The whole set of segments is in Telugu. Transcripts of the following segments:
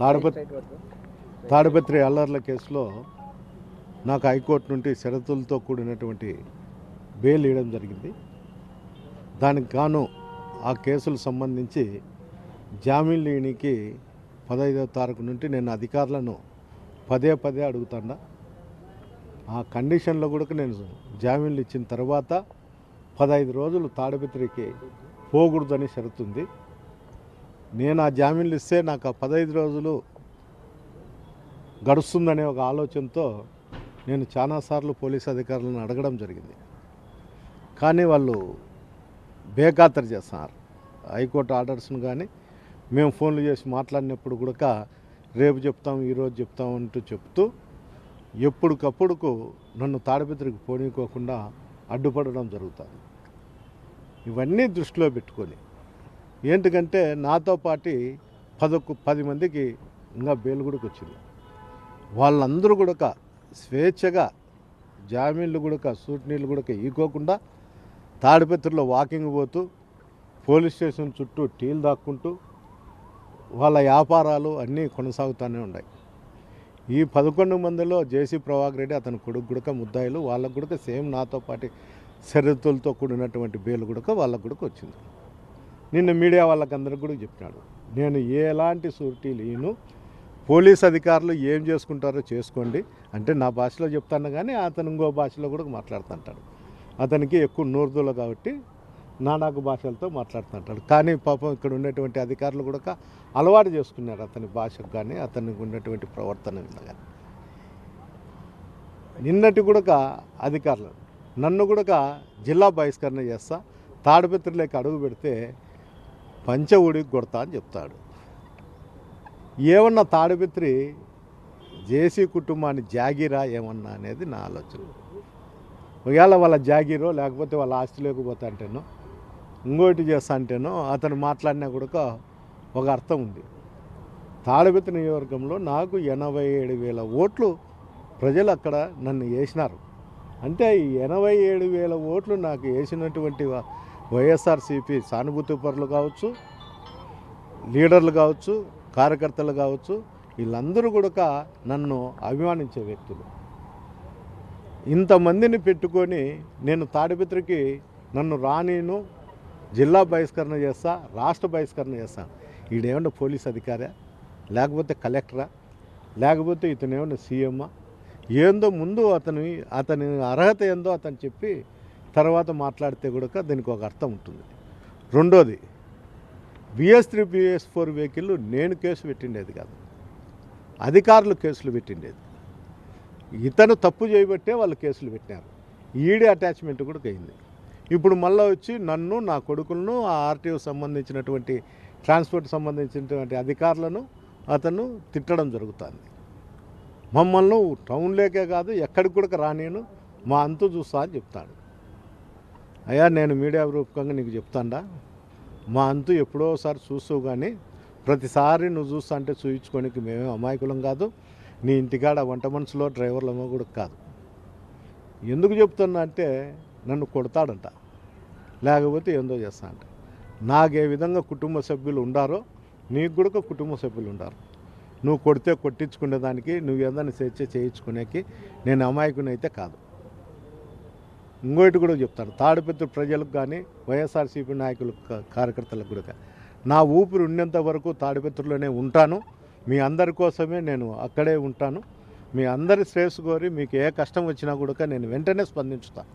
తాడపత్రి తాడపత్రి అల్లర్ల కేసులో నాకు హైకోర్టు నుండి షరతులతో కూడినటువంటి బెయిల్ ఇవ్వడం జరిగింది. దానికి గాను ఆ కేసులు సంబంధించి జామీన్ లేనికి పదహైదవ తారీఖు నుండి నేను అధికారులను పదే పదే అడుగుతాడా ఆ కండిషన్లో కూడా నేను జామీన్లు ఇచ్చిన తర్వాత పదహైదు రోజులు తాడపత్రికి పోకూడదని షరతుంది నేను ఆ జామీన్లు ఇస్తే నాకు ఆ పదహైదు రోజులు గడుస్తుందనే ఒక ఆలోచనతో నేను చాలాసార్లు పోలీస్ అధికారులను అడగడం జరిగింది. కానీ వాళ్ళు బేఖాతరు చేస్తున్నారు. హైకోర్టు ఆర్డర్స్ను కానీ మేము ఫోన్లు చేసి మాట్లాడినప్పుడు కూడా రేపు చెప్తాం ఈరోజు చెప్తాం అంటూ చెప్తూ ఎప్పటికప్పుడుకు నన్ను తాడిపత్రికి పోనీకోకుండా అడ్డుపడడం జరుగుతుంది. ఇవన్నీ దృష్టిలో పెట్టుకొని ఏంటికంటే నాతో పాటి పదకు పది మందికి ఇంకా బెయిల్ వచ్చింది. వాళ్ళందరూ కూడా స్వేచ్ఛగా జామీన్లు కూడా సూట్నీళ్ళు కూడా ఈకోకుండా తాడిపత్రిలో వాకింగ్ పోతూ పోలీస్ స్టేషన్ చుట్టూ టీలు దాక్కుంటూ వాళ్ళ వ్యాపారాలు అన్నీ కొనసాగుతూనే ఉన్నాయి. ఈ పదకొండు మందిలో జేసీ ప్రభాకర్ రెడ్డి అతని కొడుకు గుడక ముద్దాయిలు వాళ్ళకు కూడా సేమ్ నాతో పాటు షరతులతో కూడినటువంటి బేలు కూడా వాళ్ళకు కూడా వచ్చింది. నిన్న మీడియా వాళ్ళకందరికి కూడా చెప్పినాడు. నేను ఎలాంటి సూరిటీ లేను. పోలీస్ అధికారులు ఏం చేసుకుంటారో చేసుకోండి. అంటే నా భాషలో చెప్తాను కానీ అతను ఇంకో భాషలో కూడా మాట్లాడుతుంటాడు. అతనికి ఎక్కువ నూర్దులు కాబట్టి నానాకు భాషలతో మాట్లాడుతుంటాడు. కానీ పాపం ఇక్కడ ఉన్నటువంటి అధికారులు కూడా అలవాటు చేసుకున్నారు అతని భాషకు కానీ అతనికి ఉన్నటువంటి ప్రవర్తన కానీ. నిన్నటి కూడా అధికారులు నన్ను కూడా జిల్లా బహిష్కరణ చేస్తా తాడిపత్రిలోకి అడుగు పెడితే పంచ ఊడికి కొడతా అని చెప్తాడు. ఏమన్నా తాడిపిత్రి జేసీ కుటుంబాన్ని జాగీరా ఏమన్నా అనేది నా ఆలోచన. ఒకవేళ వాళ్ళ జాగీరో లేకపోతే వాళ్ళ ఆస్తి లేకపోతే అంటేనో ఇంకోటి చేస్తా అంటేనో అతను మాట్లాడినా కూడా ఒక అర్థం ఉంది. తాడిపిత్రి నియోజకవర్గంలో నాకు ఎనభై ఏడు వేల ఓట్లు ప్రజలు అక్కడ నన్ను వేసినారు అంటే ఎనభై ఏడు వేల ఓట్లు నాకు వేసినటువంటి వైఎస్ఆర్సీపీ సానుభూతి పరులు కావచ్చు లీడర్లు కావచ్చు కార్యకర్తలు కావచ్చు వీళ్ళందరూ కూడా నన్ను అభిమానించే వ్యక్తులు. ఇంతమందిని పెట్టుకొని నేను తాడిపత్రికి నన్ను రానీను జిల్లా బహిష్కరణ చేస్తా రాష్ట్ర బహిష్కరణ చేస్తా. ఈడేమన్నా పోలీస్ అధికారా? లేకపోతే కలెక్టరా? లేకపోతే ఇతనేమన్నా సీఎమ్మా? ఏందో ముందు అతని అతని అర్హత ఏందో అతను చెప్పి తర్వాత మాట్లాడితే కూడా దీనికి ఒక అర్థం ఉంటుంది. రెండోది BS three BS four vehicle నేను కేసు పెట్టిండేది కాదు. అధికారులు కేసులు పెట్టిండేది. ఇతను తప్పు చేయబట్టే వాళ్ళు కేసులు పెట్టినారు. ఈడీ అటాచ్మెంట్ కూడా అయింది. ఇప్పుడు మళ్ళీ వచ్చి నన్ను నా కొడుకులను ఆ ఆర్టీఓ సంబంధించినటువంటి ట్రాన్స్పోర్ట్ సంబంధించినటువంటి అధికారులను అతను తిట్టడం జరుగుతుంది. మమ్మల్ని టౌన్లోకే కాదు ఎక్కడికి కూడా రానేను మా అంతు చూస్తా అని చెప్తాడు. అయ్యా నేను మీడియా రూపకంగా నీకు చెప్తాండా. మా అంతు ఎప్పుడోసారి చూస్తావు కానీ ప్రతిసారి నువ్వు చూస్తా అంటే చూయించుకోనికి మేమే అమాయకులం కాదు. నీ ఇంటికాడ వంట మనసులో డ్రైవర్లమో కూడా కాదు. ఎందుకు చెప్తున్నా అంటే నన్ను కొడతాడంట. లేకపోతే ఏందో చేస్తా అంట. నాకు ఏ విధంగా కుటుంబ సభ్యులు ఉండారో నీకు కూడా కుటుంబ సభ్యులు ఉండారు. నువ్వు కొడితే కొట్టించుకునేదానికి నువ్వు ఏదైనా స్వేచ్ఛ చేయించుకునేకి నేను అమాయకుని అయితే కాదు. ఇంకోటి కూడా చెప్తాను. తాడిపత్రి ప్రజలకు కానీ వైఎస్ఆర్సీపీ నాయకులు కార్యకర్తలకు కూడా నా ఊపిరి ఉన్నంత వరకు తాడిపత్రిలోనే ఉంటాను. మీ అందరి కోసమే నేను అక్కడే ఉంటాను. మీ అందరి శ్రేయస్సు కోరి మీకు ఏ కష్టం వచ్చినా కూడా నేను వెంటనే స్పందించుతాను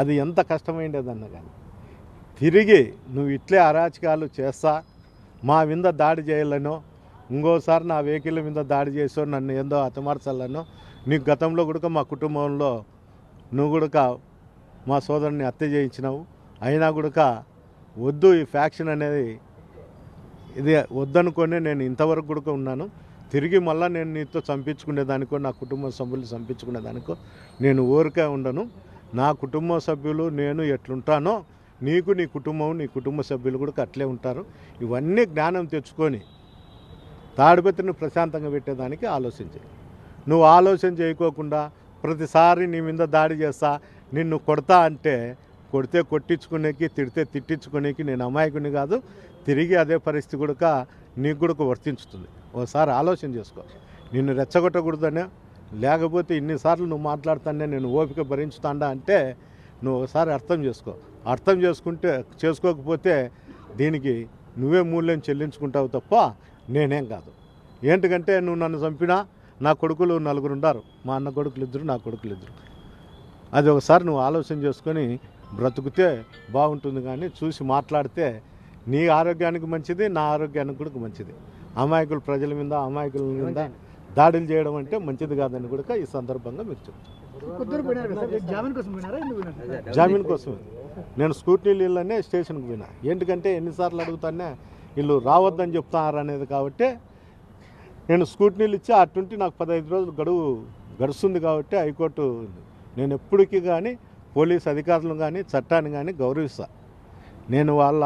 అది ఎంత కష్టమైండేదన్న కానీ తిరిగి నువ్వు ఇట్లే అరాచకాలు చేస్తా మా మీద దాడి చేయాలనో ఇంకోసారి నా వెహికల్ మీద దాడి చేసో నన్ను ఏందో అతమార్చాలనో నీకు గతంలో కూడా మా కుటుంబంలో నువ్వు కూడా మా సోదరుని హత్య చేయించినావు. అయినా కూడా వద్దు ఈ ఫ్యాక్షన్ అనేది. ఇది వద్దనుకొని నేను ఇంతవరకు కూడా ఉన్నాను. తిరిగి మళ్ళీ నేను నీతో చంపించుకునేదానికో నా కుటుంబ సభ్యులు చంపించుకునేదానికో నేను ఊరికే ఉండను. నా కుటుంబ సభ్యులు నేను ఎట్లుంటానో నీకు నీ కుటుంబం నీ కుటుంబ సభ్యులు కూడా అట్లే ఉంటారు. ఇవన్నీ జ్ఞానం తెచ్చుకొని తాడిపత్రిని ప్రశాంతంగా పెట్టేదానికి ఆలోచించే నువ్వు ఆలోచన చేయకోకుండా ప్రతిసారి నీ మీద దాడి చేస్తా నిన్ను కొడతా అంటే కొడితే కొట్టించుకునేకి తిడితే తిట్టించుకునేకి నేను అమాయకుని కాదు. తిరిగి అదే పరిస్థితి కూడా నీకు కూడా వర్తించుతుంది. ఒకసారి ఆలోచన చేసుకో. నిన్ను రెచ్చగొట్టకూడదనే లేకపోతే ఇన్నిసార్లు నువ్వు మాట్లాడుతానే నేను ఓపిక భరించుతాండా అంటే నువ్వు ఒకసారి అర్థం చేసుకో. అర్థం చేసుకుంటే చేసుకోకపోతే దీనికి నువ్వే మూల్యం చెల్లించుకుంటావు తప్ప నేనేం కాదు. ఏంటికంటే నువ్వు నన్ను చంపినా నా కొడుకులు నలుగురు ఉన్నారు మా అన్న కొడుకులు ఇద్దరు నా కొడుకులు ఇద్దరు అది ఒకసారి నువ్వు ఆలోచన చేసుకొని బ్రతుకుతే బాగుంటుంది కానీ చూసి మాట్లాడితే నీ ఆరోగ్యానికి మంచిది నా ఆరోగ్యానికి కూడా మంచిది. అమాయకులు ప్రజల మీద అమాయకుల మీద దాడులు చేయడం అంటే మంచిది కాదని కూడా ఈ సందర్భంగా మీకు చెప్తాను జామీన్ కోసం నేను స్కూటీ నీళ్ళనే స్టేషన్కి పోయినా. ఎందుకంటే ఎన్నిసార్లు అడుగుతానే వీళ్ళు రావద్దని చెప్తారు అనేది కాబట్టి నేను స్కూటీ నీళ్ళు ఇచ్చి అటుంటి నాకు పదహైదు రోజులు గడువు గడుస్తుంది కాబట్టి హైకోర్టు నేను ఎప్పటికీ కానీ పోలీస్ అధికారులను కానీ చట్టాన్ని కానీ గౌరవిస్తా. నేను వాళ్ళ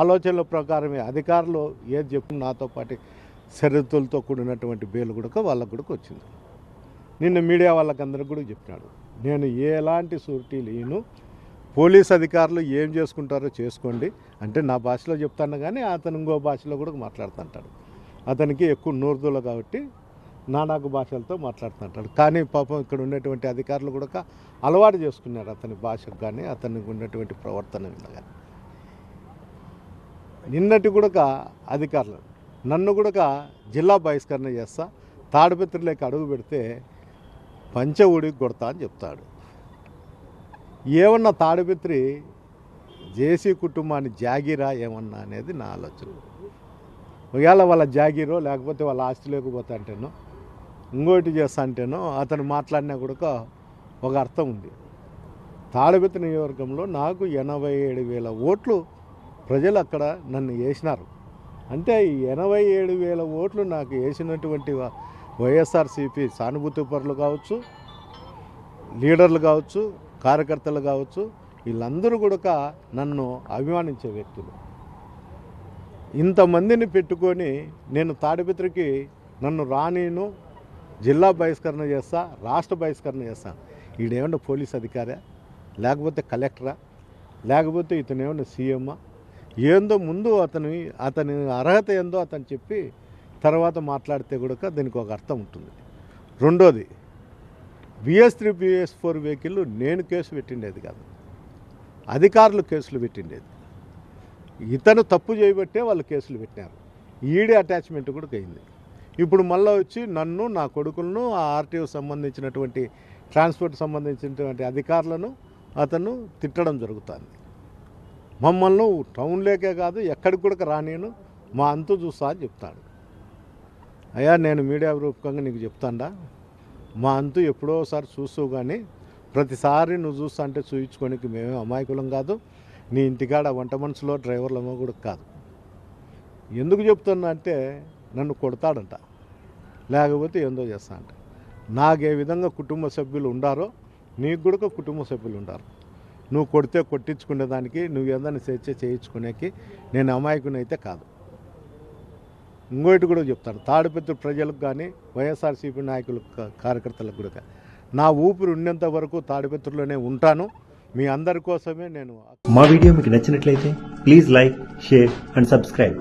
ఆలోచనల ప్రకారమే అధికారులు ఏది చెప్పిన నాతో పాటు షరతులతో కూడినటువంటి బెయిల్ కూడా వాళ్ళకు కూడా వచ్చింది. నిన్న మీడియా వాళ్ళకందరికి కూడా చెప్పినాడు. నేను ఎలాంటి సూరిటీ లేను. పోలీస్ అధికారులు ఏం చేసుకుంటారో చేసుకోండి. అంటే నా భాషలో చెప్తాను కానీ అతను ఇంకో భాషలో కూడా మాట్లాడుతుంటాడు అతనికి ఎక్కువ నూరుదూల కాబట్టి నానాకు భాషలతో మాట్లాడుతుంటాడు కానీ పాపం ఇక్కడ ఉన్నటువంటి అధికారులు కూడా అలవాటు చేసుకున్నారు అతని భాషకు కానీ అతనికి ఉన్నటువంటి ప్రవర్తన కానీ. నిన్నటి కూడా అధికారులు నన్ను కూడా జిల్లా బహిష్కరణ చేస్తా తాడిపత్రిలోకి అడుగు పెడితే పంచ ఊడికి కొడతా అని చెప్తాడు. ఏమన్నా తాడిపత్రి జేసీ కుటుంబాన్ని జాగీరా ఏమన్నా అనేది నా ఆలోచన. ఒకవేళ వాళ్ళ జాగీరో లేకపోతే వాళ్ళ ఆస్తి లేకపోతే అంటేనో ఇంకోటి చేస్తా అంటేనో అతను మాట్లాడినా కూడా ఒక అర్థం ఉంది. తాడిపత్రి నియోజకవర్గంలో నాకు ఎనభై ఏడు వేల ఓట్లు ప్రజలు అక్కడ నన్ను వేసినారు. అంటే ఈ ఎనభై ఏడు వేల ఓట్లు నాకు వేసినటువంటి వా- వైఎస్ఆర్సీపీ సానుభూతి పరులు కావచ్చు లీడర్లు కావచ్చు కార్యకర్తలు కావచ్చు వీళ్ళందరూ కూడా నన్ను అభిమానించే వ్యక్తులు. ఇంతమందిని పెట్టుకొని నేను తాడిపత్రికి నన్ను రానీను జిల్లా బహిష్కరణ చేస్తా రాష్ట్ర బహిష్కరణ చేస్తా. ఈడేమన్నా పోలీస్ అధికారా? లేకపోతే కలెక్టరా? లేకపోతే ఇతనేమన్నా సీఎమ్మా? ఏందో ముందు అతని అతని అర్హత ఏందో అతను చెప్పి తర్వాత మాట్లాడితే కూడా దీనికి ఒక అర్థం ఉంటుంది. రెండోది BS three BS four vehicle నేను కేసు పెట్టిండేది కాదు. అధికారులు కేసులు పెట్టిండేది. ఇతను తప్పు చేయబట్టే వాళ్ళు కేసులు పెట్టినారు. ఈడీ అటాచ్మెంట్ కూడా అయింది. ఇప్పుడు మళ్ళీ వచ్చి నన్ను నా కొడుకులను ఆ ఆర్టీఓ సంబంధించినటువంటి ట్రాన్స్పోర్ట్ సంబంధించినటువంటి అధికారులను అతను తిట్టడం జరుగుతుంది. మమ్మల్ని టౌన్లోకే కాదు ఎక్కడికి కూడా రానేను మా అంతు చూస్తా అని చెప్తాడు. అయ్యా నేను మీడియా రూపకంగా నీకు చెప్తాండా? మా అంతు ఎప్పుడోసారి చూస్తూ కానీ ప్రతిసారి నువ్వు చూస్తా అంటే చూయించుకోనికి మేమే అమాయకులం కాదు. నీ ఇంటికాడ వంట మనసులో డ్రైవర్లమో కూడా కాదు. ఎందుకు చెప్తున్నా అంటే నన్ను కొడతాడంట. లేకపోతే ఏందో చేస్తా అంట. నాకు ఏ విధంగా కుటుంబ సభ్యులు ఉండారో నీకు కూడా కుటుంబ సభ్యులు ఉండారు. నువ్వు కొడితే కొట్టించుకునే దానికి నువ్వు ఏదైనా చర్చ చేయించుకునేకి నేను అమాయకుని అయితే కాదు. ఇంకోటి కూడా చెప్తాను తాడిపత్రి ప్రజలకు కానీ వైఎస్ఆర్సీపీ నాయకులు కార్యకర్తలకు కూడా నా ఊపిరి ఉన్నంత వరకు తాడిపత్రిలోనే ఉంటాను. మీ అందరి కోసమే నేను మా వీడియో మీకు నచ్చినట్లయితే please like share and subscribe.